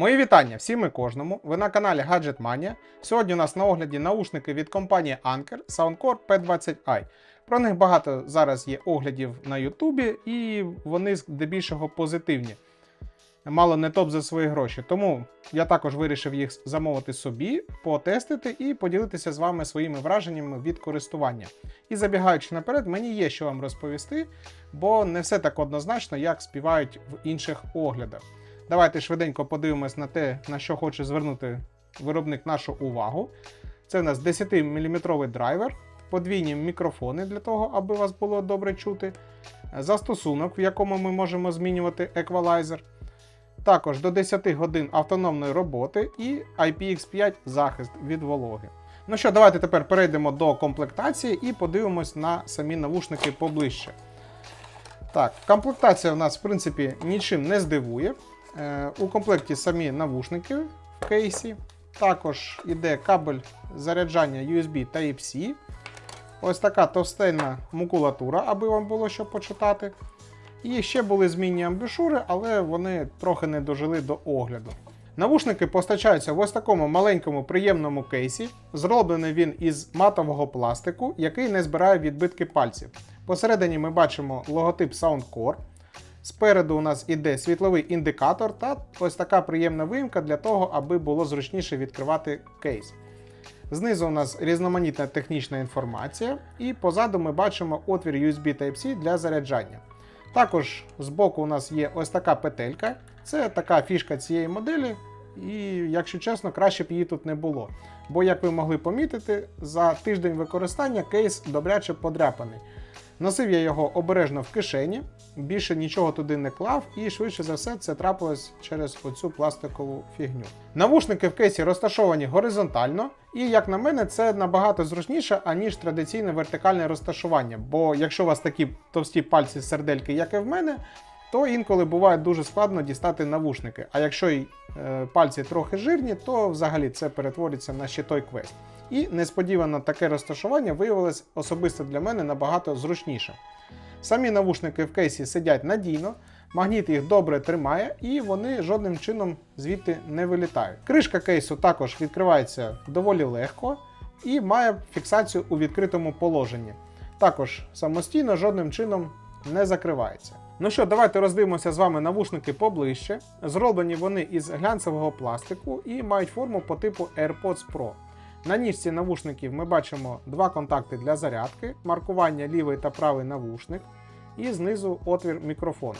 Мої вітання всім і кожному. Ви на каналі Gadget Mania. Сьогодні у нас на огляді наушники від компанії Anker Soundcore P20i. Про них багато зараз є оглядів на Ютубі, і вони здебільшого позитивні. Мало не топ за свої гроші. Тому я також вирішив їх замовити собі, потестити і поділитися з вами своїми враженнями від користування. І забігаючи наперед, мені є що вам розповісти, бо не все так однозначно, як співають в інших оглядах. Давайте швиденько подивимось на те, на що хоче звернути виробник нашу увагу. Це у нас 10-мм драйвер, подвійні мікрофони для того, аби вас було добре чути, застосунок, в якому ми можемо змінювати еквалайзер. Також до 10 годин автономної роботи і IPX5 захист від вологи. Ну що, давайте тепер перейдемо до комплектації і подивимось на самі навушники поближче. Так, комплектація в нас, в принципі, нічим не здивує. Е, У комплекті самі навушники в кейсі. Також іде кабель заряджання USB Type-C. Ось така товстельна макулатура, аби вам було що почитати. І ще були змінні амбушури, але вони трохи не дожили до огляду. Навушники постачаються в ось такому маленькому приємному кейсі. Зроблений він із матового пластику, який не збирає відбитки пальців. Посередині ми бачимо логотип Soundcore. Спереду у нас іде світловий індикатор та ось така приємна виїмка для того, аби було зручніше відкривати кейс. Знизу у нас різноманітна технічна інформація, і позаду ми бачимо отвір USB Type-C для заряджання. Також збоку у нас є ось така петелька. Це така фішка цієї моделі, і, якщо чесно, краще б її тут не було. Бо, як ви могли помітити, за тиждень використання кейс добряче подряпаний. Носив я його обережно в кишені, більше нічого туди не клав, і швидше за все це трапилось через оцю пластикову фігню. Навушники в кейсі розташовані горизонтально, і, як на мене, це набагато зручніше, аніж традиційне вертикальне розташування. Бо якщо у вас такі товсті пальці сердельки, як і в мене, то інколи буває дуже складно дістати навушники. А якщо й е, пальці трохи жирні, то взагалі це перетвориться на ще той квест. І несподівано таке розташування виявилось особисто для мене набагато зручніше. Самі навушники в кейсі сидять надійно, магніт їх добре тримає і вони жодним чином звідти не вилітають. Кришка кейсу також відкривається доволі легко і має фіксацію у відкритому положенні. Також самостійно жодним чином не закривається. Ну що, давайте роздивимося з вами навушники поближче. Зроблені вони із глянцевого пластику і мають форму по типу AirPods Pro. На ніжці навушників ми бачимо два контакти для зарядки, маркування лівий та правий навушник, і знизу отвір мікрофону.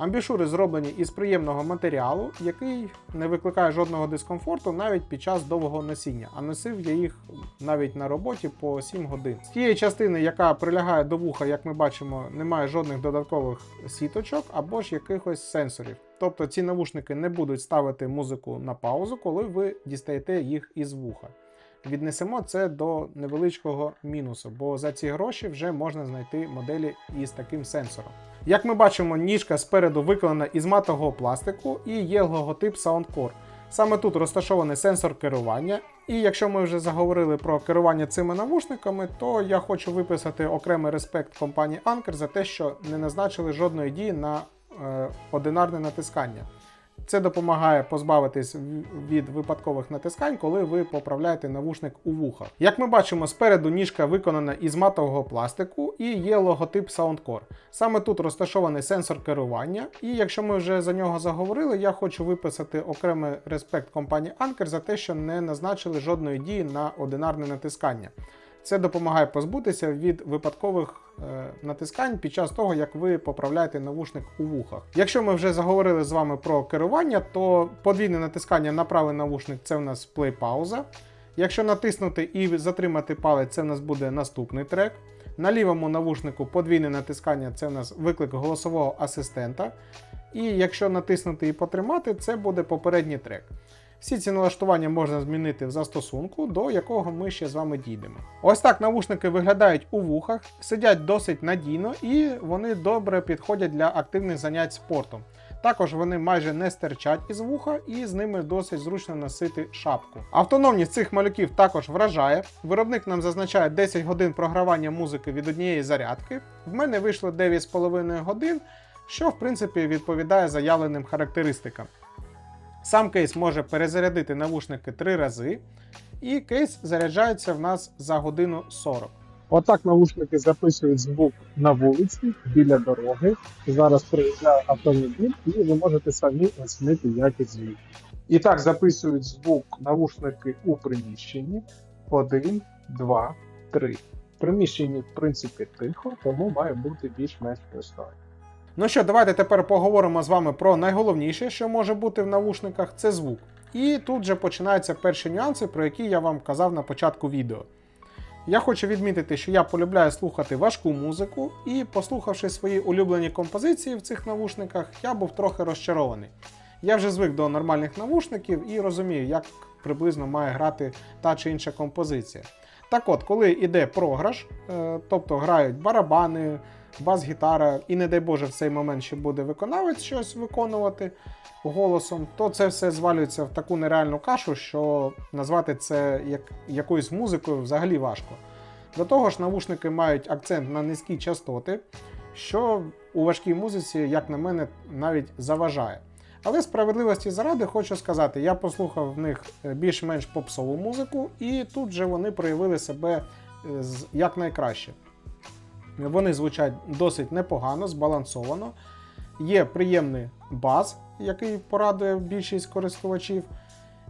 Амбішури зроблені із приємного матеріалу, який не викликає жодного дискомфорту навіть під час довгого носіння, а носив я їх навіть на роботі по 7 годин. З тієї частини, яка прилягає до вуха, як ми бачимо, немає жодних додаткових сіточок або ж якихось сенсорів. Тобто ці навушники не будуть ставити музику на паузу, коли ви дістаєте їх із вуха віднесемо це до невеличкого мінусу, бо за ці гроші вже можна знайти моделі із таким сенсором. Як ми бачимо, ніжка спереду виконана із матового пластику і є логотип Soundcore. Саме тут розташований сенсор керування. І якщо ми вже заговорили про керування цими навушниками, то я хочу виписати окремий респект компанії Anker за те, що не назначили жодної дії на е, одинарне натискання. Це допомагає позбавитись від випадкових натискань, коли ви поправляєте навушник у вухах. Як ми бачимо, спереду ніжка виконана із матового пластику і є логотип Soundcore. Саме тут розташований сенсор керування, і якщо ми вже за нього заговорили, я хочу виписати окремий респект компанії Anker за те, що не назначили жодної дії на одинарне натискання. Це допомагає позбутися від випадкових е, натискань під час того, як ви поправляєте навушник у вухах. Якщо ми вже заговорили з вами про керування, то подвійне натискання на правий навушник це у нас плей-пауза. Якщо натиснути і затримати палець, це у нас буде наступний трек. На лівому навушнику подвійне натискання це у нас виклик голосового асистента. І якщо натиснути і потримати, це буде попередній трек. Всі ці налаштування можна змінити в застосунку, до якого ми ще з вами дійдемо. Ось так навушники виглядають у вухах, сидять досить надійно і вони добре підходять для активних занять спортом. Також вони майже не стирчать із вуха, і з ними досить зручно носити шапку. Автономність цих малюків також вражає. Виробник нам зазначає 10 годин програвання музики від однієї зарядки. В мене вийшло 9,5 годин, що в принципі відповідає заявленим характеристикам. Сам кейс може перезарядити навушники 3 рази, і кейс заряджається в нас за годину 40. Отак наушники записують звук на вулиці біля дороги. Зараз приїжджає автомобіль, і ви можете самі оцінити якість звуку. І так записують звук наушники у приміщенні. Один, два, три. В приміщенні, в принципі, тихо, тому має бути більш-менш пристойно. Ну що, давайте тепер поговоримо з вами про найголовніше, що може бути в навушниках, це звук. І тут же починаються перші нюанси, про які я вам казав на початку відео. Я хочу відмітити, що я полюбляю слухати важку музику, і послухавши свої улюблені композиції в цих навушниках, я був трохи розчарований. Я вже звик до нормальних навушників і розумію, як приблизно має грати та чи інша композиція. Так от, коли йде програш, е, тобто грають барабани, бас-гітара, і не дай Боже, в цей момент ще буде виконавець щось виконувати голосом, то це все звалюється в таку нереальну кашу, що назвати це як, якоюсь музикою взагалі важко. До того ж, навушники мають акцент на низькі частоти, що у важкій музиці, як на мене, навіть заважає. Але справедливості заради хочу сказати, я послухав в них е, більш-менш попсову музику, і тут же вони проявили себе е, як найкраще. Вони звучать досить непогано, збалансовано. Є приємний бас, який порадує більшість користувачів.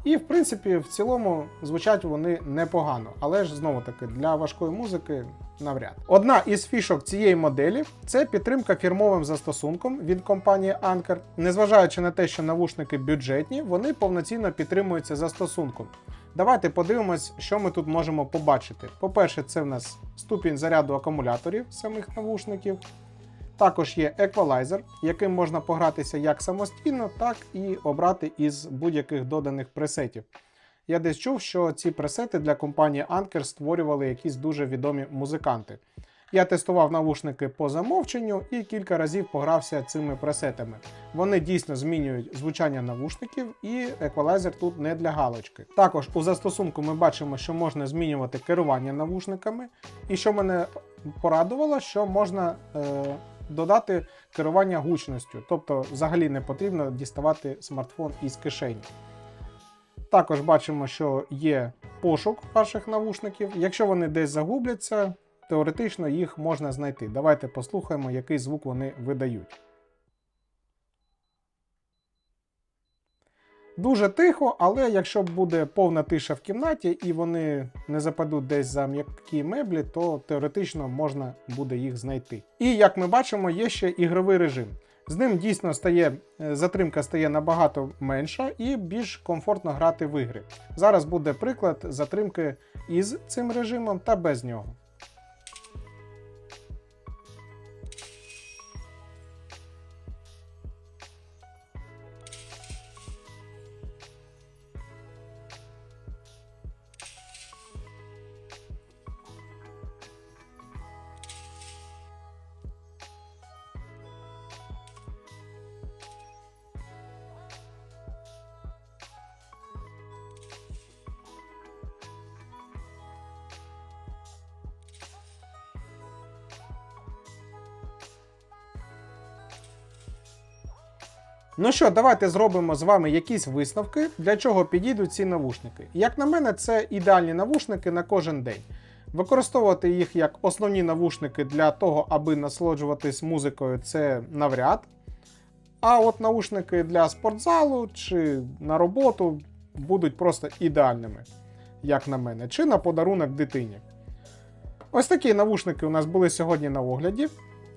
І, в принципі, в цілому звучать вони непогано, але ж знову таки для важкої музики навряд. Одна із фішок цієї моделі це підтримка фірмовим застосунком від компанії Anker. Незважаючи на те, що навушники бюджетні, вони повноцінно підтримуються застосунком. Давайте подивимось, що ми тут можемо побачити. По-перше, це в нас ступінь заряду акумуляторів самих навушників. Також є еквалайзер, яким можна погратися як самостійно, так і обрати із будь-яких доданих пресетів. Я десь чув, що ці пресети для компанії Anker створювали якісь дуже відомі музиканти. Я тестував навушники по замовченню і кілька разів погрався цими пресетами. Вони дійсно змінюють звучання навушників, і еквалайзер тут не для галочки. Також у застосунку ми бачимо, що можна змінювати керування навушниками, і що мене порадувало, що можна е, додати керування гучністю, тобто взагалі не потрібно діставати смартфон із кишені. Також бачимо, що є пошук ваших навушників. Якщо вони десь загубляться, теоретично їх можна знайти. Давайте послухаємо, який звук вони видають. Дуже тихо, але якщо буде повна тиша в кімнаті і вони не западуть десь за м'які меблі, то теоретично можна буде їх знайти. І як ми бачимо, є ще ігровий режим. З ним дійсно стає е, затримка стає набагато менша і більш комфортно грати в ігри. Зараз буде приклад затримки із цим режимом та без нього. Ну що, давайте зробимо з вами якісь висновки, для чого підійдуть ці навушники. Як на мене, це ідеальні навушники на кожен день. Використовувати їх як основні навушники для того, аби насолоджуватись музикою, це навряд. А от наушники для спортзалу чи на роботу будуть просто ідеальними, як на мене, чи на подарунок дитині. Ось такі навушники у нас були сьогодні на огляді.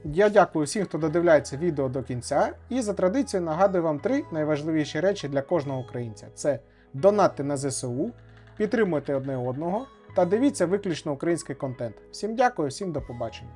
Я дякую всім, хто додивляється відео до кінця, і за традицією нагадую вам три найважливіші речі для кожного українця: це донатти на ЗСУ, підтримуйте одне одного та дивіться виключно український контент. Всім дякую, всім до побачення.